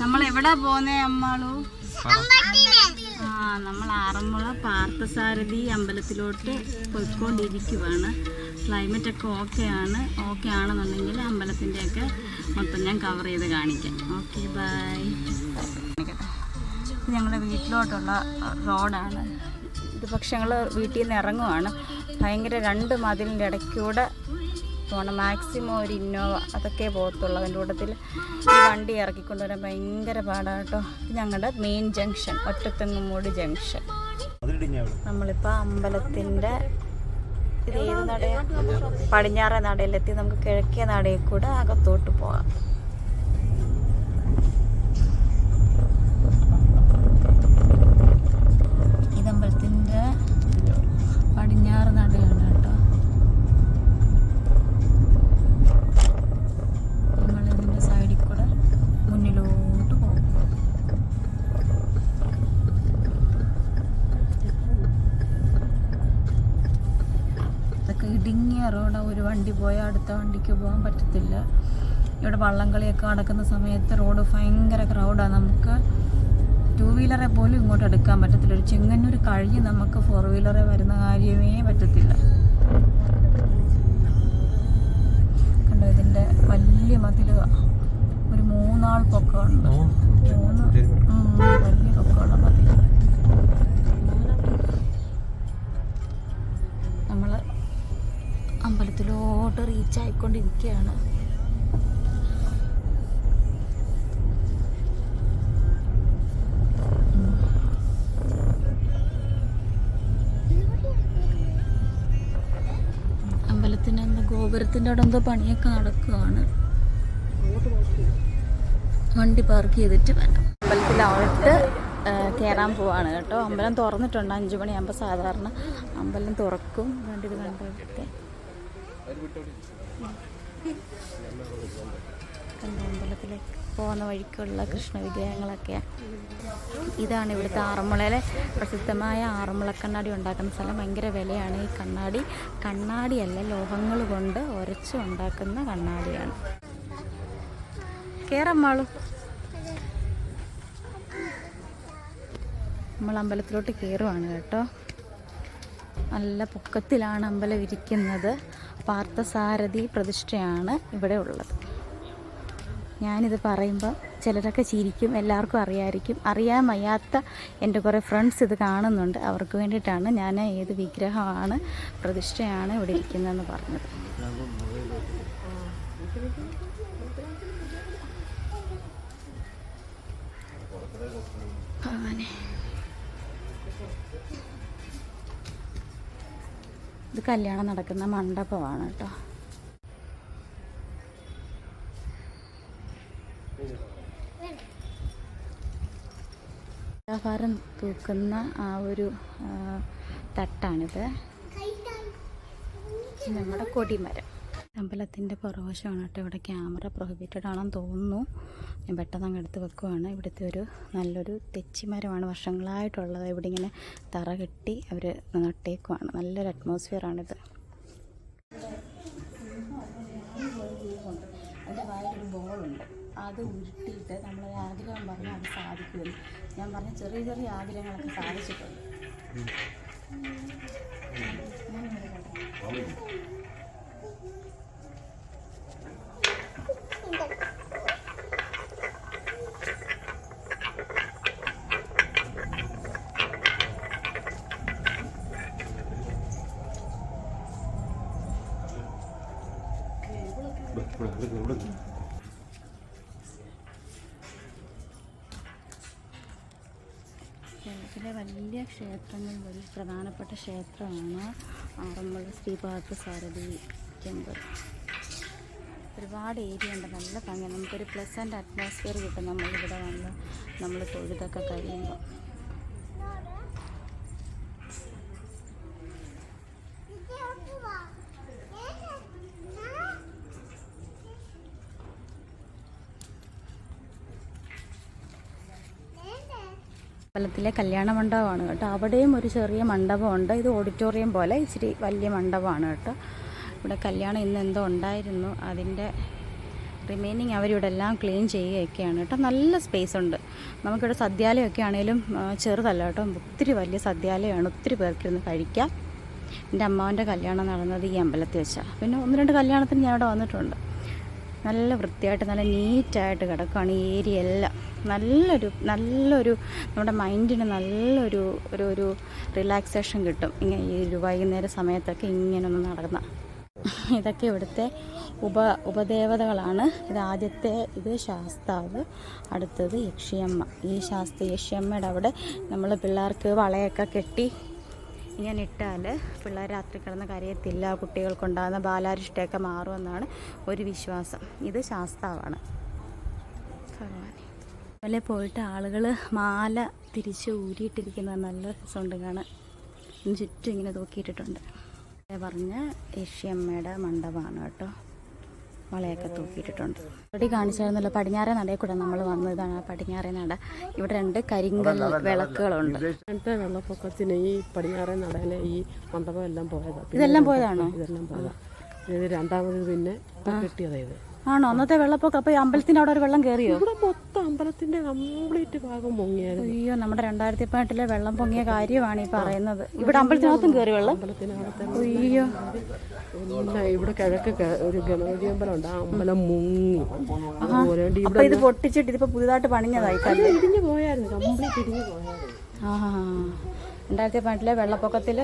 നമ്മൾ എവിടെ പോന്നേ അമ്മാളു? ആ നമ്മൾ ആറന്മുള പാർത്ഥസാരഥി അമ്പലത്തിലോട്ട് പോയിക്കൊണ്ടിരിക്കുവാണ്. ക്ലൈമറ്റ് ഒക്കെ ഓക്കെ ആണ് ഓക്കെ ആണെന്നുണ്ടെങ്കിൽ അമ്പലത്തിന്റെ ഒക്കെ മൊത്തം ഞാൻ കവർ ചെയ്ത് കാണിക്കാം. ഓക്കെ ബൈ ഞങ്ങളുടെ വീട്ടിലോട്ടുള്ള റോഡാണ്. ഇത് പക്ഷെ ഞങ്ങൾ വീട്ടിൽ നിന്ന് ഇറങ്ങുവാണ്. ഭയങ്കര രണ്ട് മതിലിന്റെ ഇടയ്ക്കൂടെ പോകണം മാക്സിമം ഒരു ഇന്നോവ അതൊക്കെ പോകത്തുള്ളൂ. അതിന്റെ കൂട്ടത്തിൽ ഈ വണ്ടി ഇറക്കിക്കൊണ്ടുവരാൻ ഭയങ്കര പാടാണ് കേട്ടോ. ഞങ്ങളുടെ മെയിൻ ജംഗ്ഷൻ ഒറ്റത്തെങ്ങുമൂട് ജംഗ്ഷൻ നമ്മളിപ്പോൾ അമ്പലത്തിന്റെ പടിഞ്ഞാറേ നടയിലെത്തി. നമുക്ക് കിഴക്കേ നടയിൽ കൂടെ അകത്തോട്ട് പോകാം ഇടുങ്ങിയ റോഡാണ് ഒരു വണ്ടി പോയാൽ അടുത്ത വണ്ടിക്ക് പോകാൻ പറ്റത്തില്ല. ഇവിടെ വള്ളംകളിയൊക്കെ നടക്കുന്ന സമയത്ത് റോഡ് ഭയങ്കര ക്രൗഡാണ് നമുക്ക് ടു വീലറെ പോലും ഇങ്ങോട്ട് എടുക്കാൻ പറ്റത്തില്ല. ഒരു ചെങ്ങന്നൂർ കഴിഞ്ഞ് നമുക്ക് ഫോർ വീലറെ വരുന്ന കാര്യമേ പറ്റത്തില്ല. കണ്ടോ ഇതിന്റെ വലിയ മതിൽ ഒരു മൂന്നാൾ പൊക്കമുണ്ട്. മൂന്ന് വലിയ പൊക്കമുള്ള മതിൽ അമ്പലത്തിലോട്ട് റീച്ച് ആയിക്കൊണ്ടിരിക്കുകയാണ്. അമ്പലത്തിന്റെ എന്താ ഗോപുരത്തിന്റെ അവിടെ എന്തോ പണിയൊക്കെ നടക്കുകയാണ്. വണ്ടി പാർക്ക് ചെയ്തിട്ട് വേണം അമ്പലത്തിലോട്ട് കയറാൻ പോവാണ് കേട്ടോ. അമ്പലം തുറന്നിട്ടുണ്ട്. അഞ്ചു മണിയാകുമ്പോൾ സാധാരണ അമ്പലം തുറക്കും. വേണ്ടി കണ്ടിട്ട് കണ്ട അമ്പലത്തിലേക്ക് പോകുന്ന വഴിക്കുള്ള കൃഷ്ണ വിഗ്രഹങ്ങളൊക്കെയാണ് ഇതാണ് ഇവിടുത്തെ ആറന്മുളയിലെ പ്രസിദ്ധമായ ആറന്മുള കണ്ണാടി ഉണ്ടാക്കുന്ന സ്ഥലം. ഭയങ്കര വിലയാണ് ഈ കണ്ണാടി. കണ്ണാടിയല്ല ലോഹങ്ങൾ കൊണ്ട് ഉരച്ച് ഉണ്ടാക്കുന്ന കണ്ണാടിയാണ്. കയറമ്മാളും നമ്മൾ അമ്പലത്തിലോട്ട് കയറുവാണ് കേട്ടോ. നല്ല പൊക്കത്തിലാണ് അമ്പലം ഇരിക്കുന്നത്. പാർത്ഥസാരഥി പ്രതിഷ്ഠയാണ് ഇവിടെ ഉള്ളത്. ഞാനിത് പറയുമ്പോൾ ചിലരൊക്കെ ചിരിക്കും എല്ലാവർക്കും അറിയാമായിരിക്കും അറിയാൻ വയ്യാത്ത എന്റെ കുറേ ഫ്രണ്ട്സ് ഇത് കാണുന്നുണ്ട്. അവർക്ക് വേണ്ടിയിട്ടാണ് ഞാൻ ഏത് വിഗ്രഹമാണ് പ്രതിഷ്ഠയാണ് ഇവിടെ ഇരിക്കുന്നതെന്ന് പറഞ്ഞത്. ഭഗവാനെ. കല്യാണം നടക്കുന്ന മണ്ഡപമാണ് കേട്ടോ. വ്യാപാരം തൂക്കുന്ന ആ ഒരു തട്ടാണിത്. നമ്മുടെ കൊടിമരം. അമ്പലത്തിന്റെ പുറവശമാണ് കേട്ടോ ഇവിടെ ക്യാമറ പ്രൊഹിബിറ്റഡ് ആണെന്ന് തോന്നുന്നു. ഞാൻ പെട്ടെന്ന് അങ്ങ് എടുത്ത് വെക്കുവാണ്. ഇവിടുത്തെ ഒരു നല്ലൊരു തെച്ചിമരമാണ് വർഷങ്ങളായിട്ടുള്ളത്. ഇവിടെ ഇങ്ങനെ തറ കെട്ടി അവർ നട്ടേക്കുവാണ്. നല്ലൊരു അറ്റ്മോസ്ഫിയറാണിത് അതിന്റെ വായിലൊരു ബോളുണ്ട് അത് ഉരുട്ടിയിട്ട് നമ്മൾ ആഗ്രഹം പറഞ്ഞാൽ അത് സാധിക്കുമെന്ന്. ഞാൻ പറഞ്ഞ ചെറിയ ചെറിയ ആഗ്രഹങ്ങളൊക്കെ സാധിച്ചിട്ടുണ്ട്. കേരളത്തിലെ വലിയ ക്ഷേത്രങ്ങളിൽ ഒരു പ്രധാനപ്പെട്ട ക്ഷേത്രമാണ് ആറന്മുള ശ്രീ പാർത്ഥസാരഥി ടെമ്പിൾ ഒരുപാട് ഏരിയ ഉണ്ട് നല്ല ഭംഗി നമുക്കൊരു പ്ലസന്റ് അറ്റ്മോസ്ഫിയർ കിട്ടും നമ്മളിവിടെ വന്ന് നമ്മൾ തൊഴുതൊക്കെ കഴിയുമ്പോൾ അമ്പലത്തിലെ കല്യാണ മണ്ഡപമാണ് കേട്ടോ. അവിടെയും ഒരു ചെറിയ മണ്ഡപമുണ്ട്. ഇത് ഓഡിറ്റോറിയം പോലെ ഇച്ചിരി വലിയ മണ്ഡപമാണ് കേട്ടോ. ഇവിടെ കല്യാണം ഇന്ന് എന്തോ ഉണ്ടായിരുന്നു. അതിന്റെ റിമൈനിങ് അവരിവിടെ എല്ലാം ക്ലീൻ ചെയ്യുകയൊക്കെയാണ് കേട്ടോ. നല്ല സ്പേസ് ഉണ്ട്. നമുക്കിവിടെ സദ്യാലയമൊക്കെ ആണെങ്കിലും ചെറുതല്ല കേട്ടോ. ഒത്തിരി വലിയ സദ്യാലയമാണ്. ഒത്തിരി പേർക്കിരുന്ന് കഴിക്കാം. എന്റെ അമ്മാവന്റെ കല്യാണം നടന്നത് ഈ അമ്പലത്തിൽ വെച്ചാണ്. പിന്നെ ഒന്ന് രണ്ട് കല്യാണത്തിന് ഞാൻ വന്നിട്ടുണ്ട്. നല്ല വൃത്തിയായിട്ട് നല്ല നീറ്റായിട്ട് കിടക്കുകയാണ് ഈ ഏരിയ എല്ലാം നല്ലൊരു നല്ലൊരു നമ്മുടെ മൈൻഡിന് നല്ലൊരു ഒരു ഒരു റിലാക്സേഷൻ കിട്ടും. ഇങ്ങനെ ഈ ഒരു വൈകുന്നേര സമയത്തൊക്കെ ഇങ്ങനെ ഒന്ന് നടന്ന ഇതൊക്കെ ഇവിടുത്തെ ഉപ ഉപദേവതകളാണ്. ഇത് ആദ്യത്തെ ഇത് ശാസ്താവ് അടുത്തത് യക്ഷിയമ്മ. ഈ ശാസ്ത്ര യക്ഷിയമ്മയുടെ അവിടെ നമ്മൾ പിള്ളേർക്ക് വളയൊക്കെ കെട്ടി ഇങ്ങനെ ഇട്ടാൽ പിള്ളേർ രാത്രി കിടന്ന് കരയത്തില്ല കുട്ടികൾക്കുണ്ടാകുന്ന ബാലാരിഷ്ടയൊക്കെ മാറുമെന്നാണ് ഒരു വിശ്വാസം. ഇത് ശാസ്താവാണ്. അതുപോലെ പോയിട്ട് ആളുകൾ മാല തിരിച്ച് ഊരിയിട്ടിരിക്കുന്ന നല്ല രസമുണ്ട് കാണാൻ. ചുറ്റും ഇങ്ങനെ തൂക്കിയിട്ടിട്ടുണ്ട്. പറഞ്ഞ ഏഷ്യമ്മയുടെ മണ്ഡപമാണ് കേട്ടോ. വളയൊക്കെ തൂക്കിയിട്ടിട്ടുണ്ട്. ഇവിടെ കാണിച്ചായിരുന്നല്ലോ പടിഞ്ഞാറേ നടയിൽ കൂടെ നമ്മൾ വന്നതാണ് ആ പടിഞ്ഞാറേ നട. ഇവിടെ രണ്ട് കരിങ്കൽ വിളക്കുകളുണ്ട്. അങ്ങനത്തെ വെള്ളപ്പൊക്കത്തിന് ഈ പടിഞ്ഞാറേ നടയിലെ ഈ മണ്ഡപം എല്ലാം പോയത്. ഇതെല്ലാം പോയതാണോ? ഇതെല്ലാം പോയത്. ഇത് രണ്ടാമത് പിന്നെ കിട്ടിയതായത് കിട്ടിയതാ ആണോ? അന്നത്തെ വെള്ളപ്പൊക്കം അപ്പൊ അമ്പലത്തിന്റെ അവിടെ ഒരു വെള്ളം കയറിയോ ഇവിടെ മൊത്തം അമ്പലത്തിന്റെ കംപ്ലീറ്റ് ഭാഗം പൊങ്ങിയായിരുന്നു അയ്യോ നമ്മുടെ രണ്ടായിരത്തി പതിനെട്ടിലെ വെള്ളം പൊങ്ങിയ കാര്യമാണ് ഈ പറയുന്നത്. ഇവിടെ അമ്പലത്തിനകത്തും കയറി വെള്ളം? അമ്പലത്തിനകത്തെ അയ്യോ. എല്ലാം ഇവിടെ കിഴക്ക് ഒരു ഗണപതി അമ്പലം ഉണ്ട്. ആ അമ്പലം മുങ്ങി. അതുപോലെ അപ്പൊ ഇത് പൊട്ടിച്ചിട്ട് ഇതിപ്പോ പുതിയതായിട്ട് പണിഞ്ഞതായി ഇടിഞ്ഞു പോയായിരുന്നു. കംപ്ലീറ്റ് ഇടിഞ്ഞു പോയായിരുന്നു. രണ്ടായിരത്തി പതിനെട്ടിലെ വെള്ളപ്പൊക്കത്തിൽ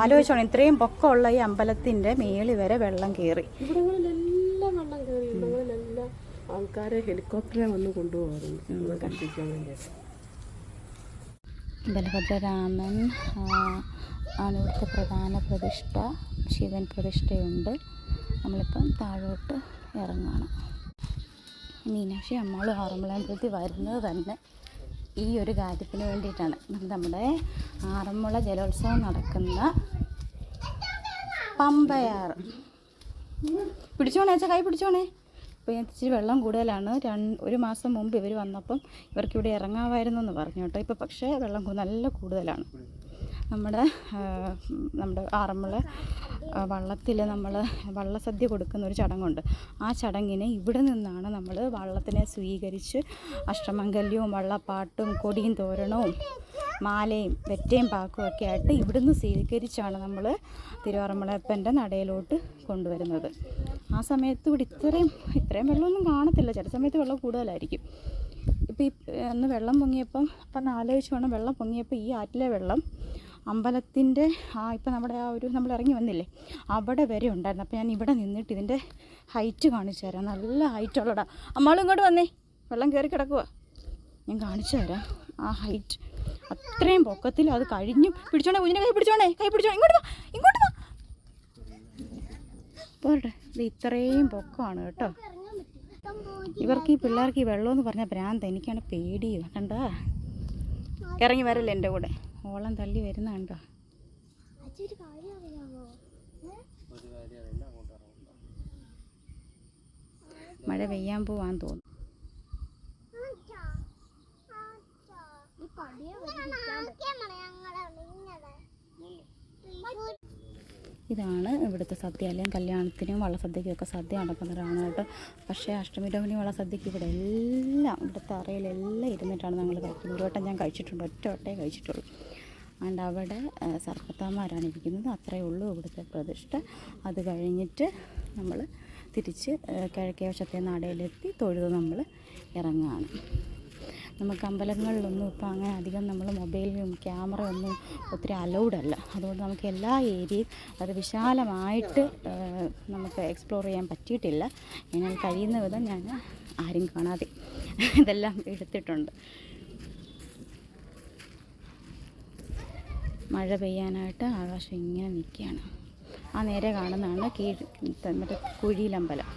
ആലോചിച്ചോണം ഇത്രയും പൊക്കമുള്ള ഈ അമ്പലത്തിന്റെ മേളി വരെ വെള്ളം കയറി ഇവിടങ്ങളിലെല്ലാം വെള്ളം കയറി ഇവിടങ്ങളിലെല്ലാം ആൾക്കാരെ ഹെലികോപ്റ്ററെ വന്ന് കൊണ്ടുപോകാറുണ്ട്. കണ്ടിരിക്കാൻ വേണ്ടിയിട്ട്. ബലഭദ്രരാമൻ ആ, ആണ് ഇവിടുത്തെ പ്രധാന പ്രതിഷ്ഠ ശിവൻ പ്രതിഷ്ഠയുണ്ട്. നമ്മളിപ്പം താഴോട്ട് ഇറങ്ങണം. മീനാക്ഷി അമ്മളും ആറന്മുളയമ്പലത്തിൽ വരുന്നത് തന്നെ ഈ ഒരു കാര്യത്തിന് വേണ്ടിയിട്ടാണ്. നമ്മുടെ ആറന്മുള ജലോത്സവം നടക്കുന്ന പമ്പയാർ. പിടിച്ചോണേ അച്ഛാ കൈ പിടിച്ചോണേ. ഇപ്പോൾ ഇച്ചിരി വെള്ളം കൂടുതലാണ്. രണ്ട് ഒരു മാസം മുമ്പ് ഇവർ വന്നപ്പം ഇവർക്ക് ഇവിടെ ഇറങ്ങാമായിരുന്നു എന്ന് പറഞ്ഞു കേട്ടോ. ഇപ്പോൾ പക്ഷേ വെള്ളം നല്ല കൂടുതലാണ്. നമ്മുടെ നമ്മുടെ ആറന്മുള വള്ളത്തിൽ നമ്മൾ വള്ളസദ്യ കൊടുക്കുന്ന ഒരു ചടങ്ങുണ്ട്. ആ ചടങ്ങിന് ഇവിടെ നിന്നാണ് നമ്മൾ വള്ളത്തിനെ സ്വീകരിച്ച് അഷ്ടമംഗല്യവും വള്ളപ്പാട്ടും കൊടിയും തോരണവും മാലയും വെറ്റയും പാക്കും ഒക്കെ ആയിട്ട് ഇവിടുന്ന് സ്വീകരിച്ചാണ് നമ്മൾ തിരുവാറമ്മളപ്പന്റെ നടയിലോട്ട് കൊണ്ടുവരുന്നത്. ആ സമയത്ത് ഇവിടെ ഇത്രയും ഇത്രയും വെള്ളമൊന്നും കാണത്തില്ല. ചില സമയത്ത് വെള്ളം കൂടുതലായിരിക്കും. ഇപ്പോൾ ഈ അന്ന് വെള്ളം പൊങ്ങിയപ്പം അപ്പം ആലോചിച്ച് വേണം വെള്ളം പൊങ്ങിയപ്പോൾ ഈ ആറ്റിലെ വെള്ളം അമ്പലത്തിന്റെ ആ ഇപ്പം നമ്മുടെ ആ ഒരു നമ്മൾ ഇറങ്ങി വന്നില്ലേ? അവിടെ വരെ ഉണ്ടായിരുന്നു. അപ്പോൾ ഞാൻ ഇവിടെ നിന്നിട്ട് ഇതിന്റെ ഹൈറ്റ് കാണിച്ചു തരാം. നല്ല ഹൈറ്റ് ഉള്ളടാ. അമ്മാളും ഇങ്ങോട്ട് വന്നേ. വെള്ളം കയറി കിടക്കുക ഞാൻ കാണിച്ചു തരാം ആ ഹൈറ്റ്. അത്രയും പൊക്കത്തിൽ അത് കഴിഞ്ഞു പിടിച്ചോണേ കുഞ്ഞിനെ കൈ പിടിച്ചോണേ കൈ പിടിച്ചോ. ഇങ്ങോട്ട് വാ ഇങ്ങോട്ട് വാ. പോരട്ടെ. ഇത് ഇത്രയും പൊക്കമാണ് കേട്ടോ. ഇവർക്ക് ഈ പിള്ളേർക്ക് ഈ വെള്ളമെന്ന് പറഞ്ഞാൽ ഭ്രാന്ത്. എനിക്കാണ് പേടിയോ കണ്ടാ? ഇറങ്ങി വരല്ലേ എന്റെ കൂടെ? ഓളം തള്ളി വരുന്ന കണ്ടോ മഴ പെയ്യാൻ പോവാൻ തോന്നുന്നു. ഇതാണ് ഇവിടുത്തെ സദ്യ അല്ലെങ്കിൽ കല്യാണത്തിനും വള്ളസദ്യക്കും ഒക്കെ സദ്യ നടക്കുന്നവരാണ് കേട്ടോ. പക്ഷേ അഷ്ടമി രോഹിണി വള്ളസദ്യക്ക് ഇവിടെ എല്ലാം ഇവിടുത്തെ അറയിലെല്ലാം ഇരുന്നിട്ടാണ് ഞങ്ങൾ കഴിക്കുന്നത്. ഒരു വട്ടം ഞാൻ കഴിച്ചിട്ടുണ്ട് ഒറ്റ വട്ടേ കഴിച്ചിട്ടുള്ളൂ. അതുകൊണ്ട് അവിടെ സർപ്പത്താന്മാരാണ് ഇരിക്കുന്നത്. അത്രയേ ഉള്ളൂ ഇവിടുത്തെ പ്രതിഷ്ഠ. അത് കഴിഞ്ഞിട്ട് നമ്മൾ തിരിച്ച് കിഴക്കേ വശത്തെ നടയിലെത്തി തൊഴുത് നമ്മൾ ഇറങ്ങുകയാണ് നമുക്ക് അമ്പലങ്ങളിലൊന്നും ഇപ്പോൾ അങ്ങനെ അധികം നമ്മൾ മൊബൈലും ക്യാമറയൊന്നും ഒത്തിരി അലൗഡ് അല്ല. അതുകൊണ്ട് നമുക്ക് എല്ലാ ഏരിയയും അത് വിശാലമായിട്ട് നമുക്ക് എക്സ്പ്ലോർ ചെയ്യാൻ പറ്റിയിട്ടില്ല. എന്നാൽ കഴിയുന്ന വിധം ഞാൻ ആരും കാണാതെ ഇതെല്ലാം എടുത്തിട്ടുണ്ട്. മഴ പെയ്യാനായിട്ട് ആകാശം ഇങ്ങനെ നിൽക്കുകയാണ്. ആ നേരെ കാണുന്നതാണ് കീഴ് മറ്റേ കുഴിയിലമ്പലം.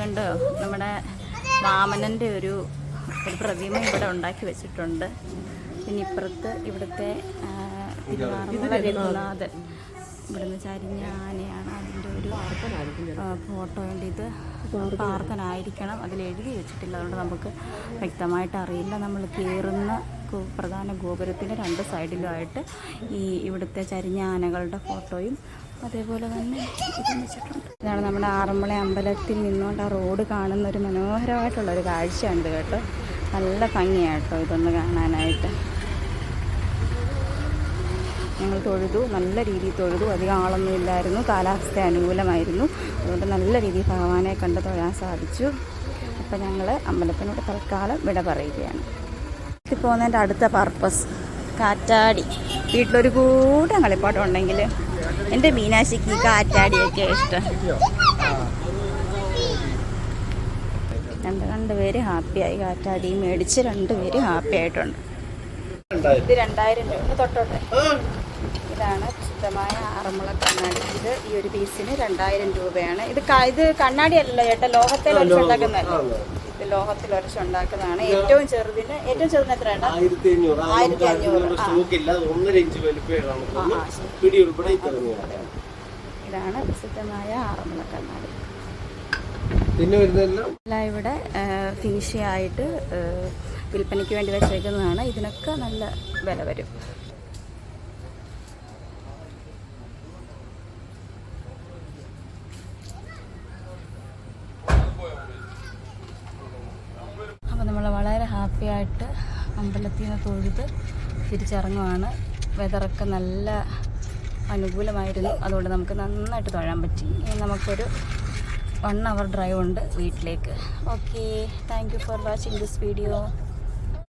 കണ്ടോ? നമ്മുടെ വാമനന്റെ ഒരു ഒരു പ്രതിമ ഇവിടെ ഉണ്ടാക്കി വെച്ചിട്ടുണ്ട്. പിന്നെ ഇപ്പുറത്ത് ഇവിടുത്തെ തിരുവാറന്മുള രഘുനാഥൻ. ഇവിടുന്ന് ചരിഞ്ഞ ആനയാണ് അതിന്റെ ഒരു. ഫോട്ടോ ഉണ്ട് ഇത് പ്രാർത്ഥനായിരിക്കണം. അതിൽ എഴുതി വെച്ചിട്ടില്ല. അതുകൊണ്ട് നമുക്ക് വ്യക്തമായിട്ട് അറിയില്ല. നമ്മൾ കയറുന്ന പ്രധാന ഗോപുരത്തിന്റെ രണ്ട് സൈഡിലുമായിട്ട് ഈ ഇവിടുത്തെ ചരിഞ്ഞ ആനകളുടെ ഫോട്ടോയും അതേപോലെ തന്നെ ഇതാണ് നമ്മുടെ ആറന്മുള അമ്പലത്തിൽ നിന്നുകൊണ്ട് ആ റോഡ് കാണുന്ന ഒരു മനോഹരമായിട്ടുള്ള ഒരു കാഴ്ചയാണിത് കേട്ടോ. നല്ല ഭംഗിയാട്ടോ ഇതൊന്ന് കാണാനായിട്ട്. ഞങ്ങൾ തൊഴുതു നല്ല രീതിയിൽ തൊഴുതു. അധികം ആളൊന്നും ഇല്ലായിരുന്നു. കാലാവസ്ഥ അനുകൂലമായിരുന്നു. അതുകൊണ്ട് നല്ല രീതിയിൽ ഭഗവാനെ കണ്ട് തൊഴാൻ സാധിച്ചു. അപ്പം ഞങ്ങൾ അമ്പലത്തിനോട് തൽക്കാലം വിട പറയുകയാണ്. പോകുന്നതിന്റെ അടുത്ത പർപ്പസ് കാറ്റാടി. വീട്ടിലൊരു കൂട്ടം കളിപ്പാട്ടം ഉണ്ടെങ്കിൽ എന്റെ മീനാശിക്ക് ഈ കാറ്റാടിയൊക്കെ ഇഷ്ടം. രണ്ട് രണ്ടുപേര് ഹാപ്പി ഹാപ്പിയായി കാറ്റാടി. മേടിച്ച് രണ്ടുപേര് ഹാപ്പി ആയിട്ടുണ്ട്. ഇത് രണ്ടായിരം രൂപ. തൊട്ടോട്ടെ. ഇതാണ് ശുദ്ധമായ ആറന്മുള കണ്ണാടി. ഇത് ഈ ഒരു പീസിന് രണ്ടായിരം രൂപയാണ്. ഇത് ഇത് കണ്ണാടി അല്ലല്ലോ ചേട്ടാ ലോകത്തെ ഉരച്ചുണ്ടാക്കുന്നതല്ലേ ഇത് ലോഹത്തിൽ ഉരച്ചുണ്ടാക്കുന്നതാണ് ഏറ്റവും ചെറുതിന് ഏറ്റവും ചെറുതിന് എത്രയാണ് ആയിരത്തി അഞ്ഞൂറ് ആയിരത്തി അഞ്ഞൂറ്, നമ്മുടെ സ്റ്റോക്ക് ഇല്ല ഒന്നര ഇഞ്ച് വലിപ്പമേ കാണത്തുള്ളൂ ആ, ആ, ശരി. പിടി ഉൾപ്പെടെ ഇതാണ് പ്രസിദ്ധമായ ആറന്മുള കണ്ണാടി പിന്നെ വരുന്നതെല്ലാം? ഇവിടെ ഫിനിഷ് ആയിട്ട് വിൽപ്പനയ്ക്ക് വേണ്ടി വെച്ചേക്കുന്നതാണ്. ഇതിനൊക്കെ നല്ല വില വരും അപ്പോൾ നമ്മൾ വളരെ ആയിട്ട് അമ്പലത്തിൽ നിന്ന് തൊഴുത് തിരിച്ചിറങ്ങുവാണ്. വെതറൊക്കെ നല്ല അനുകൂലമായിരുന്നു. അതുകൊണ്ട് നമുക്ക് നന്നായിട്ട് തൊഴാൻ പറ്റി. നമുക്കൊരു വൺ അവർ ഡ്രൈവ് ഉണ്ട് വീട്ടിലേക്ക്. Okay thank you for watching this video